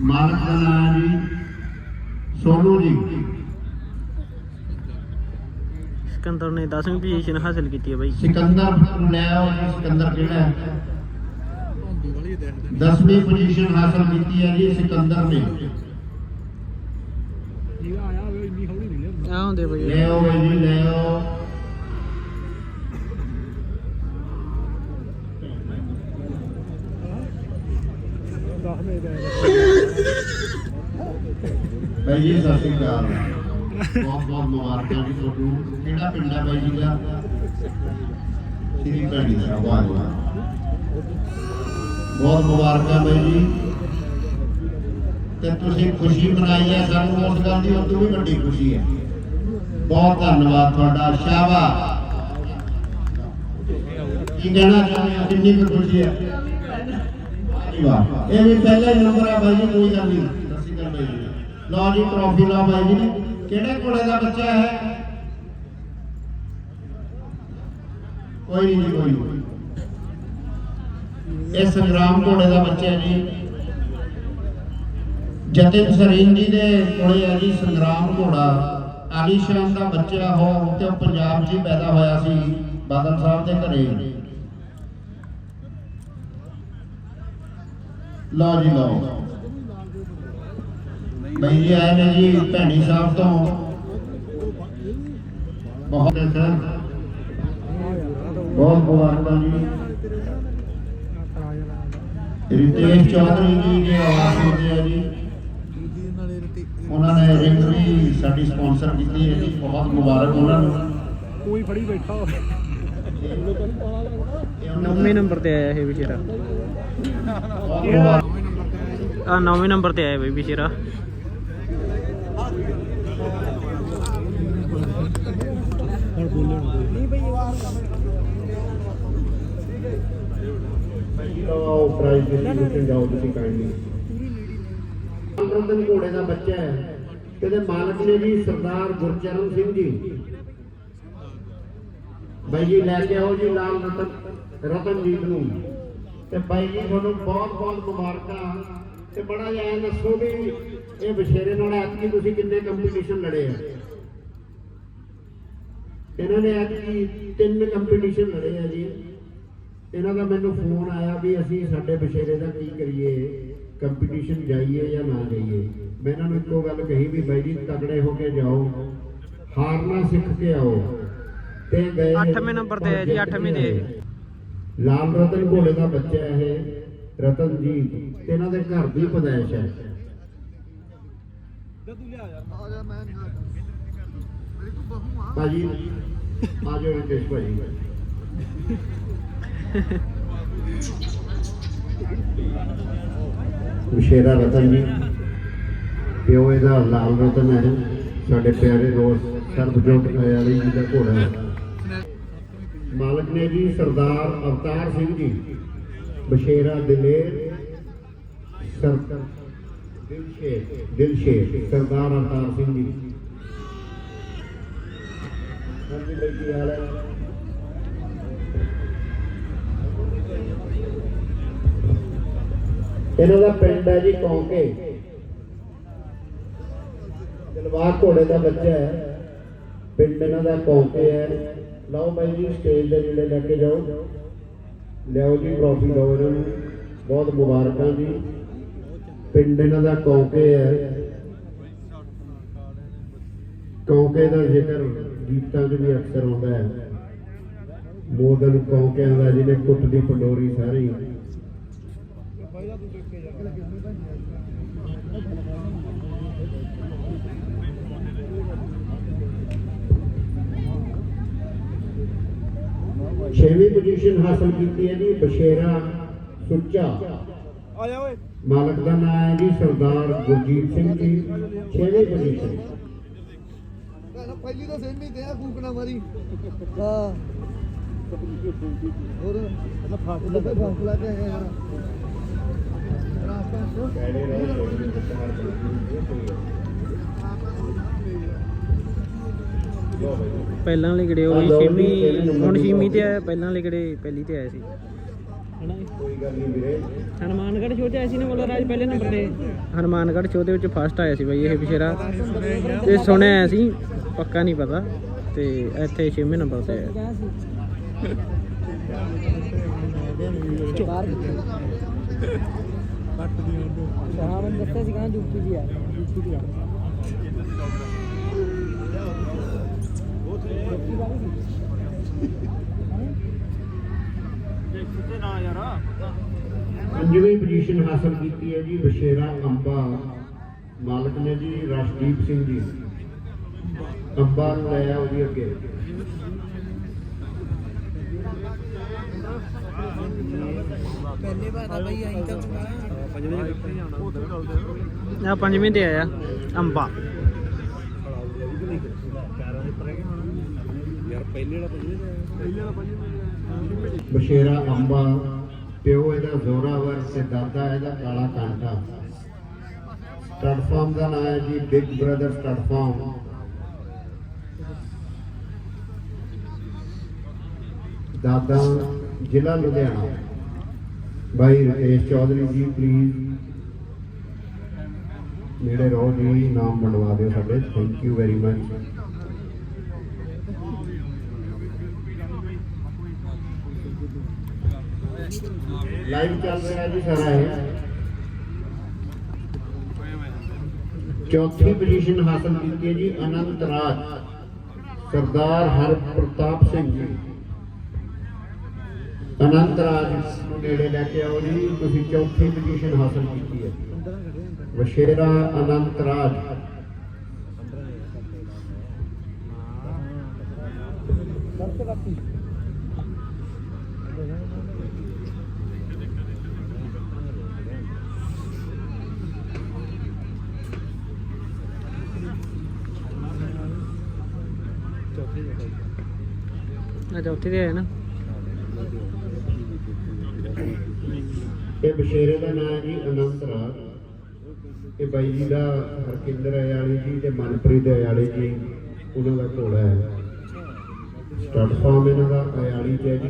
ਮਾਲਕ ਦਾ ਨਾਮ ਹੈ ਜੀ ਸੋਨੂ ਜੀ ਸਿਕੰਦਰ ਨੇ 10ਵੀਂ ਪੋਜੀਸ਼ਨ ਹਾਸਲ ਕੀਤੀ ਹੈ ਬਾਈ ਸਿਕੰਦਰ ਲੈ ਆਓ ਜੀ ਸਿਕੰਦਰ ਕਿਹੜਾ ਹੈ 10ਵੀਂ ਪੋਜੀਸ਼ਨ ਹਾਸਲ ਕੀਤੀ ਹੈ ਜੀ ਸਿਕੰਦਰ ਨੇ ਆ ਹੁੰਦੇ ਬਾਈ ਲੈ ਆਓ ਬਾਈ ਜੀ ਲੈ ਆਓ ਬਾਈ ਜੀ, ਸਤਿ ਸ਼੍ਰੀ ਅਕਾਲ। ਬਹੁਤ ਬਹੁਤ ਮੁਬਾਰਕਾਂ ਜੀ ਤੁਹਾਨੂੰ ਕਿਹੜਾ ਪਿੰਡ ਹੈ ਬਾਈ ਜੀ ਦਾ? ਸ੍ਰੀ ਭੈਣੀ ਦਾ ਵਾਹ ਵਾਹ ਬਹੁਤ ਮੁਬਾਰਕਾਂ ਬਾਈ ਜੀ। ਤੇ ਤੁਸੀਂ ਖੁਸ਼ੀ ਮਨਾਈ ਹੈ ਸਾਨੂੰ ਉਸ ਗੱਲ ਦੀ ਉਦੋਂ ਵੀ ਵੱਡੀ ਖੁਸ਼ੀ ਹੈ। ਬਹੁਤ ਧੰਨਵਾਦ ਤੁਹਾਡਾ ਸ਼ਾਬਾ ਕੀ ਕਹਿਣਾ ਚਾਹੁੰਦੇ ਹੋ? ਕਿੰਨੀ ਕੁ ਖੁਸ਼ੀ ਹੈ? ਇਹ ਵੀ ਪਹਿਲਾ ਨੰਬਰ ਹੈ ਬਾਈ ਜੀ, ਕੋਈ ਗੱਲ ਨਹੀਂ। ਲਓ ਜੀ ਟਰੋਫੀ ਲਾ ਬਾਈ ਜੀ ਨੇ। ਕਿਹੜੇ ਕੋਲੇ ਦਾ ਬੱਚਾ ਹੈ? ਕੋਈ ਨਹੀਂ ਕੋਈ ਇਹ ਸੰਗਰਾਮ ਘੋੜੇ ਦਾ ਬੱਚਾ ਜੀ। ਜਤਿਨ ਸਰੀਨ ਜੀ ਦੇ ਕੋਲੇ ਹੈ ਜੀ, ਸੰਗਰਾਮ ਘੋੜਾ। ਆਲੀਸ਼ਾਨ ਦਾ ਬੱਚਾ ਹੋ ਤੇ ਉਹ ਪੰਜਾਬ 'ਚ ਹੀ ਪੈਦਾ ਹੋਇਆ ਸੀ, ਬਾਦਲ ਸਾਹਿਬ ਦੇ ਘਰੇ। ਲਓ ਜੀ, ਲਓ। ਬਈ ਜੀ ਆਏ ਨੇ ਜੀ ਭੈਣੀ ਸਾਹਿਬ ਤੋਂ। ਬਹੁਤ ਸਰ। ਬਹੁਤ ਮੁਬਾਰਕਾਂ ਜੀ। ਰਿਤੇਸ਼ ਚੌਧਰੀ ਜੀ ਦੇ ਆਵਾਜ਼ ਹੁੰਦੇ ਆ ਜੀ। ਉਹਨਾਂ ਨੇ ਰਿੰਗ ਵੀ ਸਾਡੀ ਸਪਾਂਸਰ ਕੀਤੀ ਹੈ ਜੀ ਬਹੁਤ ਮੁਬਾਰਕ ਉਹਨਾਂ ਨੂੰ। ਕੋਈ ਫੜੀ ਬੈਠਾ ਹੋਵੇ। ਨੌਵੇਂ ਨੰਬਰ ਤੇ ਆਇਆ ਇਹ ਵਿਸ਼ੇਰਾ। ਆ ਨੌਵੇਂ ਨੰਬਰ ਤੇ ਆਇਆ ਬਾਈ ਵਿਸ਼ੇਰਾ। ਹੁਣ ਬੋਲਣ ਨਹੀਂ ਬਈ ਲਓ ਪ੍ਰਾਈਜ਼ ਡਿਸਟ੍ਰੀਬਿਊਸ਼ਨ ਜਾਓ ਤੁਸੀਂ ਕਾਈਂਡਲੀ ਰਤਨ ਘੋੜੇ ਦਾ ਬੱਚਾ ਹੈ। ਇਹਦੇ ਮਾਲਕ ਨੇ ਜੀ ਸਰਦਾਰ ਗੁਰਚਰਨ ਸਿੰਘ ਜੀ। ਬਾਈ ਜੀ ਲੈ ਕੇ ਆਓ ਜੀ ਲਾਲ ਰਤਨ ਰਤਨਜੀਤ ਨੂੰ। ਤੇ ਬਾਈ ਜੀ ਤੁਹਾਨੂੰ ਬਹੁਤ ਬਹੁਤ ਮੁਬਾਰਕਾਂ। ਤੇ ਬੜਾ ਜਿਹਾ ਦੱਸੋ ਵੀ ਇਹ ਬਸ਼ੇਰੇ ਨਾਲ ਐਤਕੀ ਤੁਸੀਂ ਕਿੰਨੇ ਕੰਪੀਟੀਸ਼ਨ ਲੜੇ ਆ? ਇਹਨਾਂ ਨੇ ਐਤਕੀ ਤਿੰਨ ਕੰਪੀਟੀਸ਼ਨ ਲੜੇ ਆ ਜੀ। ਇਹਨਾਂ ਦਾ ਮੈਨੂੰ ਫੋਨ ਆਇਆ ਵੀ ਅਸੀਂ ਸਾਡੇ ਬਸ਼ੇਰੇ ਦਾ ਕੀ ਕਰੀਏ ਕੰਪੀਟੀਸ਼ਨ ਜਾਈਏ ਜਾਂ ਨਾ ਜਾਈਏ। ਮੈਂ ਇਹਨਾਂ ਨੂੰ ਇੱਕੋ ਗੱਲ ਕਹੀ ਵੀ ਬਾਈ ਜੀ ਤਗੜੇ ਹੋ ਕੇ ਜਾਓ ਹਾਰਨਾ ਸਿੱਖ ਕੇ ਆਓ। ਤੇ ਗਏ ਅੱਠਵੇਂ ਨੰਬਰ ਤੇ ਹੈ ਜੀ, ਅੱਠਵੇਂ ਤੇ। ਲਾਲ ਰਤਨ ਘੋੜੇ ਦਾ ਬੱਚਾ ਇਹ ਰਤਨਜੀਤ। ਤੇ ਇਹਨਾਂ ਦੇ ਘਰ ਦੀ ਪਦਾਇਸ਼ ਹੈ। ਭਾਜੀ ਆ ਜਾਓ ਰਿਤੇਸ਼ ਭਾਜੀ ਵਿਸ਼ੇਰਾ ਰਤਨ ਜੀ ਪਿਓ ਇਹਦਾ ਲਾਲ ਰਤਨ ਹੈ ਸਾਡੇ ਪਿਆਰੇ ਦੋਸਤ ਸਰਬਜੋਤ ਖਿਆਲੀ ਜੀ ਦਾ ਘੋੜਾ ਹੈ ਮਾਲਕ ਨੇ ਜੀ ਸਰਦਾਰ ਅਵਤਾਰ ਸਿੰਘ ਜੀ ਬਸ਼ੇਰਾ ਦਲੇਰ ਸਰ ਦਿਲਸ਼ੇਰ ਦਿਲਸ਼ੇਰ ਸਰਦਾਰ ਅਵਤਾਰ ਸਿੰਘ ਜੀ ਹਾਂਜੀ ਬਾਈ ਕੀ ਹਾਲ ਹੈ ਇਹਨਾਂ ਦਾ ਪਿੰਡ ਹੈ ਜੀ ਕੌਂਕੇ। ਦਿਲਵਾਗ ਘੋੜੇ ਦਾ ਬੱਚਾ ਹੈ। ਪਿੰਡ ਇਹਨਾਂ ਦਾ ਕੌਂਕੇ ਹੈ। ਲਓ ਬਾਈ ਜੀ ਸਟੇਜ ਦੇ ਨੇੜੇ ਲੈ ਕੇ ਜਾਓ। ਲਿਆਓ ਜੀ ਟਰੋਫੀ ਲਓ ਇਹਨਾਂ ਨੂੰ। ਬਹੁਤ ਮੁਬਾਰਕਾਂ ਜੀ। ਪਿੰਡ ਇਹਨਾਂ ਦਾ ਕੌਂਕੇ ਹੈ। ਕੌਂਕੇ ਦਾ ਜ਼ਿਕਰ। ਗੀਤਾਂ 'ਚ ਵੀ ਅਕਸਰ ਆਉਂਦਾ ਹੈ। ਮੋਦਨ ਕੌਂਕਿਆਂ ਦਾ ਜਿਹਨੇ ਕੁੱਟ ਦੀ ਪੰਡੋਰੀ ਸਾਰੀ। ਛੇਵੀਂ ਪੋਜੀਸ਼ਨ ਹਾਸਲ ਕੀਤੀ ਹੈ ਜੀ ਬਸ਼ੇਰਾ ਸੁੱਚਾ। ਆ ਜਾ ਓਏ। ਮਾਲਕ ਦਾ ਨਾਮ ਹੈ ਜੀ ਸਰਦਾਰ ਗੁਰਜੀਤ ਸਿੰਘ ਜੀ ਛੇਵੀਂ ਪੋਜੀਸ਼ਨ ਪਹਿਲੀ ਤਾਂ ਸੇਮੀ ਤੇ ਆ ਫੂਕਣਾ ਮਾਰੀ। ਹਾਂ। ਹੋਰ? ਨਾ ਫਾਟ ਲੱਗਾ ਫਾਟ ਲੱਗਾ ਹੈ ਯਾਰ ਪਹਿਲਾਂ ਵਾਲੇ ਕਿਹੜੇ ਉਹ ਛੇਵੀਂ ਹੁਣ ਛੇਵੀਂ ਤੇ ਆਇਆ ਪਹਿਲਾਂ ਵਾਲੇ ਕਿਹੜੇ ਪਹਿਲੀ ਤੇ ਆਏ ਸੀ। ਹਨਾ ਕੋਈ ਗੱਲ ਨਹੀਂ ਵੀਰੇ। ਹਨੂਮਾਨਗੜ੍ਹ ਛੋਟੇ ਆਏ ਸੀ ਨਾ ਬੋਲੋ ਰਾਜ ਪਹਿਲੇ ਨੰਬਰ ਤੇ? ਹਨੂਮਾਨਗੜ੍ਹ ਛੋਟੇ ਵਿੱਚ ਫਸਟ ਆਇਆ ਸੀ ਬਾਈ ਇਹ ਪਿਛੇਰਾ ਤੇ ਸੁਣਿਆ ਸੀ। ਪੱਕਾ ਨਹੀਂ ਪਤਾ ਤੇ ਇੱਥੇ 6ਵੇਂ ਨੰਬਰ ਤੇ ਪੰਜਵੀਂ ਪੋਜੀਸ਼ਨ ਹਾਸਲ ਕੀਤੀ ਹੈ ਜੀ ਬਸ਼ੇਰਾ ਅੰਬਾ ਮਾਲਕ ਨੇ ਜੀ ਰਸ਼ਦੀਪ ਸਿੰਘ ਜੀ। ਅੰਬਾ ਨੂੰ ਲੈ ਆਓ ਜੀ ਅੱਗੇ ਪਹਿਲੇ ਵਾਰ ਆ ਬਈ ਆਈ ਤਾਂ ਪੰਜਵੇਂ ਕਿੱਥੇ ਜਾਣਾ ਉੱਥੇ ਚੱਲਦੇ ਆ ਪੰਜਵੇਂ ਤੇ ਆਇਆ ਅੰਬਾ ਯਾਰ ਪਹਿਲੇ ਵਾਲਾ ਪੰਜਵੇਂ ਪਹਿਲੇ ਵਾਲਾ ਪੰਜਵੇਂ ਬਸ਼ੇਰਾ ਅੰਬਾ ਪਿਓ ਇਹਦਾ ਜ਼ੋਰਾਵਰ ਤੇ ਦਾਦਾ ਇਹਦਾ ਕਾਲਾ ਕਾਂਟਾ ਸਟੱਡ ਫਾਰਮ ਦਾ ਨਾਮ ਹੈ ਜੀ ਬਿਗ ਬ੍ਰਦਰ ਸਟੱਡ ਦਾਦਾ ਜ਼ਿਲ੍ਹਾ ਲੁਧਿਆਣਾ ਭਾਈ ਰਕੇਸ਼ ਚੌਧਰੀ ਜੀ ਪਲੀਜ਼ ਨੇੜੇ ਰਹੋ ਜੀ ਨਾਮ ਮੰਡਵਾ ਦਿਓ ਸਾਡੇ thank you very much live ਚੱਲ ਰਿਹਾ ਜੀ ਸਾਰਾ ਇਹ। ਚੌਥੀ ਪੋਜੀਸ਼ਨ ਹਾਸਲ ਕੀਤੀ ਹੈ ਜੀ ਅਨੰਤ ਰਾਜ। ਸਰਦਾਰ ਹਰ ਪ੍ਰਤਾਪ ਸਿੰਘ ਜੀ। ਅਨੰਤ ਰਾਜ ਨੂੰ ਨੇੜੇ ਲੈ ਕੇ ਆਓ ਜੀ। ਤੁਸੀਂ ਚੌਥੀ ਪੋਜੀਸ਼ਨ ਹਾਸਲ ਕੀਤੀ ਹੈ। ਵਸ਼ੇਰਾ ਅਨੰਤ ਰਾਜ ਕਰਤੇ ਬਾਕੀ ਆ ਚੌਥੇ ਤੇ ਆਇਆ ਨਾ ਇਹ ਬਸ਼ੇਰੇ ਦਾ ਨਾਮ ਹੈ ਜੀ ਅਨੰਤ ਰਾਜ ਇਹ ਬਾਈ ਜੀ ਦਾ ਹਰਕਿੰਦਰ ਅਯਾਲੀ ਜੀ ਤੇ ਮਨਪ੍ਰੀਤ ਅਯਾਲੀ ਜੀ, ਉਹਨਾਂ ਦਾ ਘੋੜਾ ਹੈ। ਸਟਾਰਟ ਫਾਰਮ ਇਹਨਾਂ ਦਾ ਅਯਾਲੀ ਚ ਹੈ ਜੀ।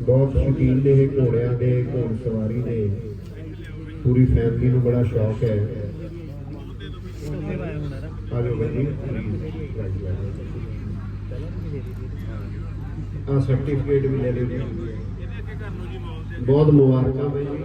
ਬਹੁਤ ਸ਼ੌਕੀਨ ਨੇ ਇਹ ਘੋੜਿਆਂ ਦੇ, ਘੋੜ ਸਵਾਰੀ ਦੇ। ਪੂਰੀ ਫੈਮਿਲੀ ਨੂੰ ਬੜਾ ਸ਼ੌਕ ਹੈ। ਆ ਜਾਓ ਆ ਸਰਟੀਫਿਕੇਟ ਵੀ ਲੈ ਲਿਓ ਜੀ। ਬਹੁਤ ਮੁਬਾਰਕਾਂ ਬਾਈ ਜੀ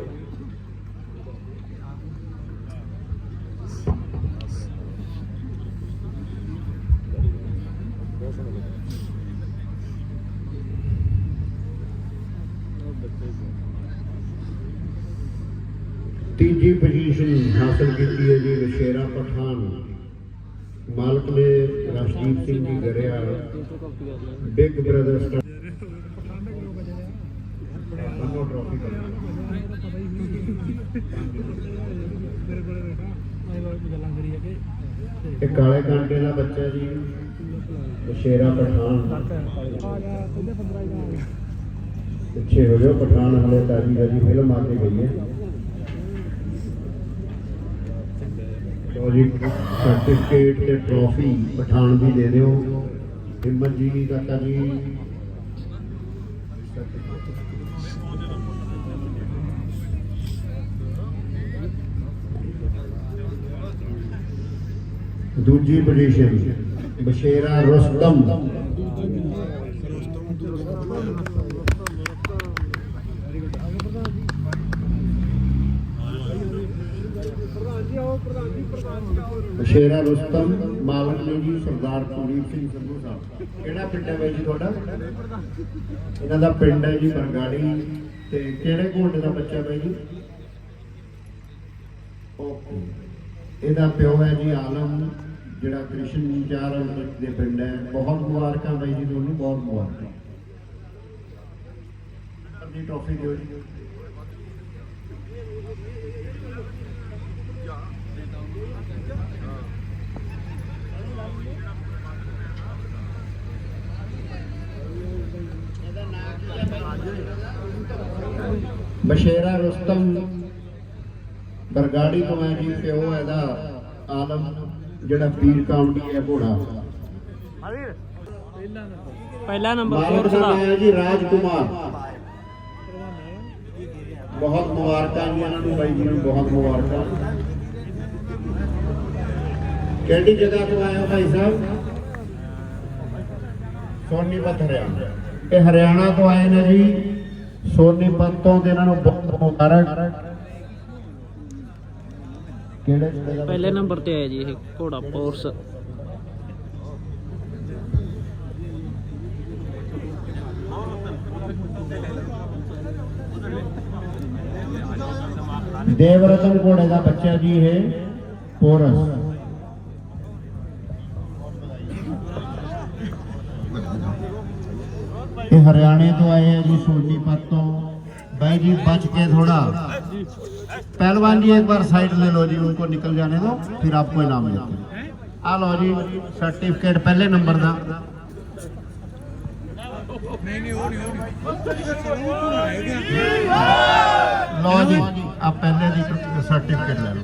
ਤੀਜੀ ਪੋਜੀਸ਼ਨ ਹਾਸਲ ਕੀਤੀ ਹੈ ਜੀ ਵਸ਼ੇਰਾ ਪਠਾਨ ਮਾਲਕ ਨੇ ਰਸ਼ਦੀਪ ਸਿੰਘ ਜੀ ਗਰਿਆ ਬਿਗ ਬ੍ਰਦਰ ਸਟਾਰ ਬੰਨੋ ਟਰਾਫੀ ਮੇਰੇ ਕੋਲੇ ਬੈਠਾ ਆਏ ਲੋਕ ਗੱਲਾਂ ਕਰੀ ਜਾ ਕੇ ਇਹ ਕਾਲੇ ਕਾਂਟੇ ਦਾ ਬੱਚਾ ਜੀ ਬਸ਼ੇਰਾ ਪਠਾਨ। ਆ ਗਿਆ ਉਹਦੇ 15 ਹੀ ਆ ਗਿਆ ਪਿੱਛੇ ਹੋ ਜਾਓ ਪਠਾਨ ਹਲੇ ਤਾਜੀ ਤਾਜੀ ਫਿਲਮ ਆ ਕੇ ਗਈ ਹੈ। ਲੋ ਜੀ ਸਰਟੀਫਿਕੇਟ ਤੇ ਟਰੋਫੀ ਪਠਾਨ ਦੀ ਦੇ ਦਿਓ। ਹਿੰਮਤ ਜੀ ਕਾਕਾ ਜੀ। ਦੂਜੀ ਪੋਜੀਸ਼ਨ ਬਸ਼ੇਰਾ ਰੁਸਤਮ। ਬਸ਼ੇਰਾ ਜੀ ਆਓ ਜੀ ਜੀ ਸਰਦਾਰ ਕੁਲਦੀਪ ਸਿੰਘ ਸੰਧੂ ਸਾਹਿਬ। ਕਿਹੜਾ ਪਿੰਡ ਹੈ ਬਾਈ ਜੀ ਤੁਹਾਡਾ? ਇਹਨਾਂ ਦਾ ਪਿੰਡ ਹੈ ਜੀ ਬਰਗਾੜੀ। ਤੇ ਕਿਹੜੇ ਘੋੜੇ ਦਾ ਬੱਚਾ ਬਾਈ ਜੀ? ਓਕੇ। ਇਹਦਾ ਪਿਓ ਹੈ ਜੀ ਆਲਮ। ਜਿਹੜਾ ਕ੍ਰਿਸ਼ਨ ਚਾਰ ਦੇ ਪਿੰਡ ਹੈ, ਬਹੁਤ ਮੁਬਾਰਕਾਂ ਬਾਈ ਜੀ ਤੁਹਾਨੂੰ, ਬਹੁਤ ਮੁਬਾਰਕਾਂ। ਦੀ ਟਰੋਫੀ ਦਿਓ ਜੀ। ਬਸ਼ੇਰਾ ਰੁਸਤਮ, ਬਰਗਾੜੀ ਤੋਂ ਹੈ ਜੀ ਪਿਓ ਇਹਦਾ ਆਲਮ ਜਿਹੜਾ ਪੀਰ ਕਾਮੜੀ ਹੈ ਘੋੜਾ। ਪਹਿਲਾ ਨੰਬਰ ਮਾਲਕ ਫੋਰਸ ਦਾ। ਹੈ ਜੀ ਰਾਜ ਕੁਮਾਰ ਬਹੁਤ ਮੁਬਾਰਕਾਂ ਜੀ ਇਹਨਾਂ ਨੂੰ ਬਾਈ ਜੀ ਨੂੰ ਬਹੁਤ ਮੁਬਾਰਕਾਂ। ਕਿਹੜੀ ਜਗ੍ਹਾ ਤੋਂ ਆਏ ਹੋ ਭਾਈ ਸਾਹਿਬ? ਸੋਨੀਪਤ ਹਰਿਆਣਾ। ਇਹ ਹਰਿਆਣਾ ਤੋਂ ਆਏ ਨੇ ਜੀ। ਸੋਨੀਪਤ ਤੋਂ ਤੇ ਇਹਨਾਂ ਨੂੰ ਬਹੁਤ ਮੁਬਾਰਕ। ਪਹਿਲੇ ਨੰਬਰ ਤੇ ਆਇਆ ਜੀ ਇਹ ਘੋੜਾ ਪੋਰਸ ਦੇਵਰਤਨ ਘੋੜੇ ਦਾ ਬੱਚਾ ਜੀ ਇਹ ਪੋਰਸ ਇਹ ਹਰਿਆਣੇ ਤੋਂ ਆਏ ਆ ਜੀ ਸੋਨੀਪਤ ਤੋਂ। ਬਾਈ ਜੀ ਬਚ ਕੇ ਥੋੜਾ पहलवान जी, एक बार साइड ले लो जी, उनको निकल जाने दो, फिर आपको इनाम देते हैं। आ लो जी सर्टिफिकेट पहले नंबर का लो जी, आप पहले जी सर्टिफिकेट ले लो।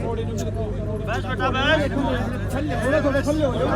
ਬੈਸ ਬੇਟਾ ਬੈਸ ਥੱਲੇ ਥੋੜੇ ਥੋੜੇ ਥੱਲੇ ਹੋ ਜਾਓ